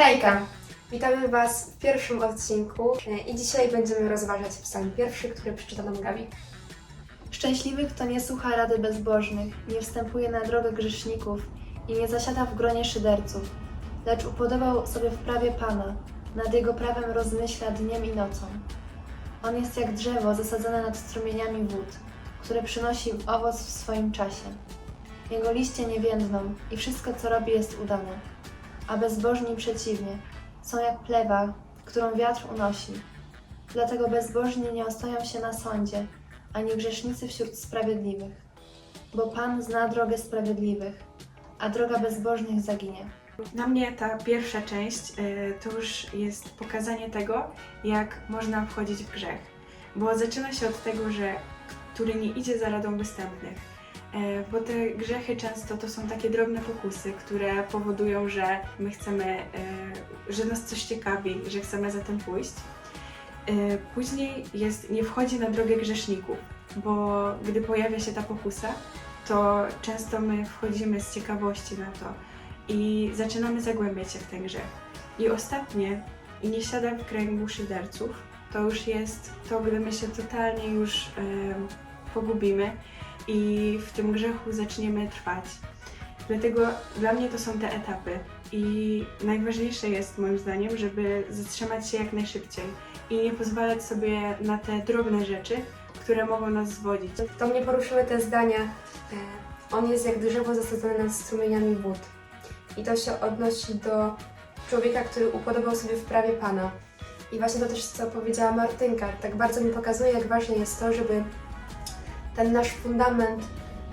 Hejka! Witamy Was w pierwszym odcinku e, i dzisiaj będziemy rozważać psalm pierwszy, który przeczyta nam Gabi. Szczęśliwy, kto nie słucha rady bezbożnych, nie wstępuje na drogę grzeszników i nie zasiada w gronie szyderców, lecz upodobał sobie w prawie Pana, nad Jego prawem rozmyśla dniem i nocą. On jest jak drzewo zasadzone nad strumieniami wód, które przynosi owoc w swoim czasie. Jego liście nie więdną i wszystko, co robi, jest udane. A bezbożni przeciwnie, są jak plewa, którą wiatr unosi. Dlatego bezbożni nie ostoją się na sądzie, ani grzesznicy wśród sprawiedliwych. Bo Pan zna drogę sprawiedliwych, a droga bezbożnych zaginie. Dla mnie ta pierwsza część y, to już jest pokazanie tego, jak można wchodzić w grzech. Bo zaczyna się od tego, że który nie idzie za radą występnych. Y, Bo te grzechy często to są takie drobne pokusy, które powodują, że my chcemy, y, że nas coś ciekawi, że chcemy za tym pójść. Y, Później jest nie wchodzi na drogę grzeszników, bo gdy pojawia się ta pokusa, to często my wchodzimy z ciekawości na to i zaczynamy zagłębiać się w ten grzech. I ostatnie, i nie siadam w kręgu szyderców, to już jest to, gdy my się totalnie już em, pogubimy i w tym grzechu zaczniemy trwać. Dlatego dla mnie to są te etapy i najważniejsze jest moim zdaniem, żeby zatrzymać się jak najszybciej i nie pozwalać sobie na te drobne rzeczy, które mogą nas zwodzić. To mnie poruszyły te zdania. e, On jest jak drzewo zasadzone nad strumieniami wód. I to się odnosi do człowieka, który upodobał sobie w prawie Pana. I właśnie to też, co powiedziała Martynka, tak bardzo mi pokazuje, jak ważne jest to, żeby ten nasz fundament,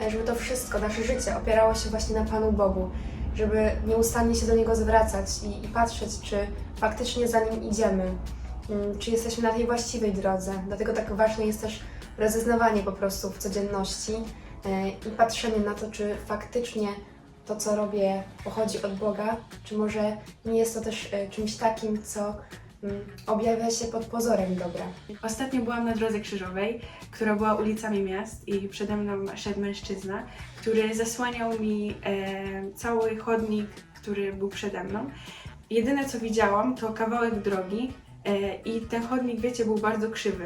e, żeby to wszystko, nasze życie opierało się właśnie na Panu Bogu. Żeby nieustannie się do Niego zwracać i, i patrzeć, czy faktycznie za Nim idziemy, mm, czy jesteśmy na tej właściwej drodze. Dlatego tak ważne jest też rozeznawanie po prostu w codzienności e, i patrzenie na to, czy faktycznie to, co robię, pochodzi od Boga, czy może nie jest to też e, czymś takim, co objawia się pod pozorem dobra. Ostatnio byłam na drodze krzyżowej, która była ulicami miast i przede mną szedł mężczyzna, który zasłaniał mi e, cały chodnik, który był przede mną. Jedyne co widziałam to kawałek drogi e, i ten chodnik, wiecie, był bardzo krzywy.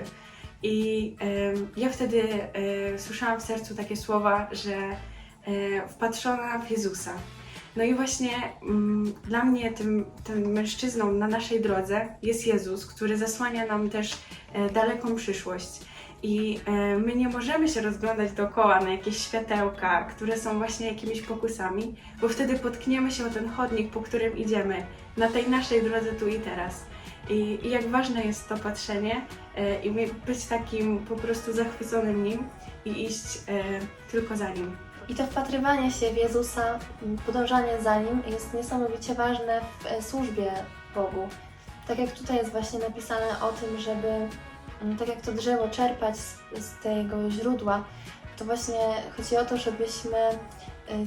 I e, ja wtedy e, słyszałam w sercu takie słowa, że e, wpatrzona w Jezusa. No i właśnie mm, dla mnie tym, tym mężczyzną na naszej drodze jest Jezus, który zasłania nam też e, daleką przyszłość. I e, my nie możemy się rozglądać dookoła na jakieś światełka, które są właśnie jakimiś pokusami, bo wtedy potkniemy się o ten chodnik, po którym idziemy, na tej naszej drodze tu i teraz. I, i jak ważne jest to patrzenie e, i być takim po prostu zachwyconym nim i iść e, tylko za nim. I to wpatrywanie się w Jezusa, podążanie za Nim jest niesamowicie ważne w e, służbie Bogu. Tak jak tutaj jest właśnie napisane o tym, żeby m, tak jak to drzewo czerpać z, z tego źródła, to właśnie chodzi o to, żebyśmy e,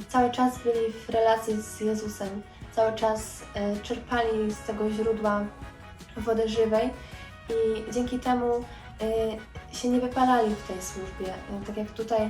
cały czas byli w relacji z Jezusem, cały czas e, czerpali z tego źródła wody żywej i dzięki temu się nie wypalali w tej służbie. E, Tak jak tutaj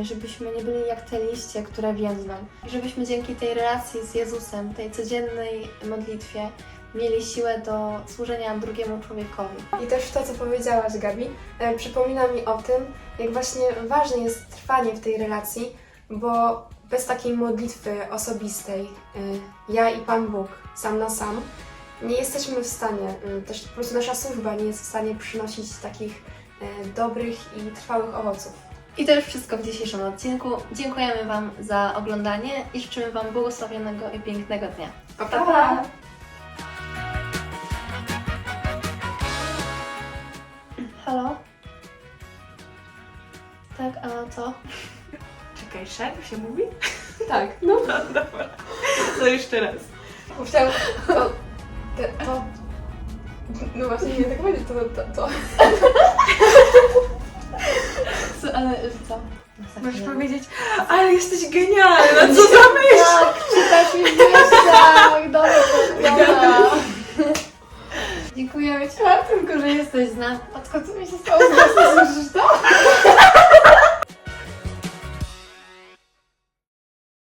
y, żebyśmy nie byli jak te liście, które więdną. I żebyśmy dzięki tej relacji z Jezusem, tej codziennej modlitwie, mieli siłę do służenia drugiemu człowiekowi. I też to, co powiedziałaś, Gabi, e, przypomina mi o tym, jak właśnie ważne jest trwanie w tej relacji, bo bez takiej modlitwy osobistej, e, ja i Pan Bóg, sam na sam, nie jesteśmy w stanie, e, też po prostu nasza służba nie jest w stanie przynosić takich e, dobrych i trwałych owoców. I to już wszystko w dzisiejszym odcinku. Dziękujemy Wam za oglądanie i życzymy Wam błogosławionego i pięknego dnia. Pa, Pa, pa! Halo? Tak, a co? Czekaj, szedł się mówi? Tak, no. Dobra, to jeszcze raz. Chciałam. To. to, to. co ale co? Możesz powiedzieć, ale jesteś genialna, co za myśl! Tak, czytasz mi w myślach! Dobra, dobra. Dziękujemy Ci bardzo, że jesteś z nami. Co mi się stało? Słyszysz to?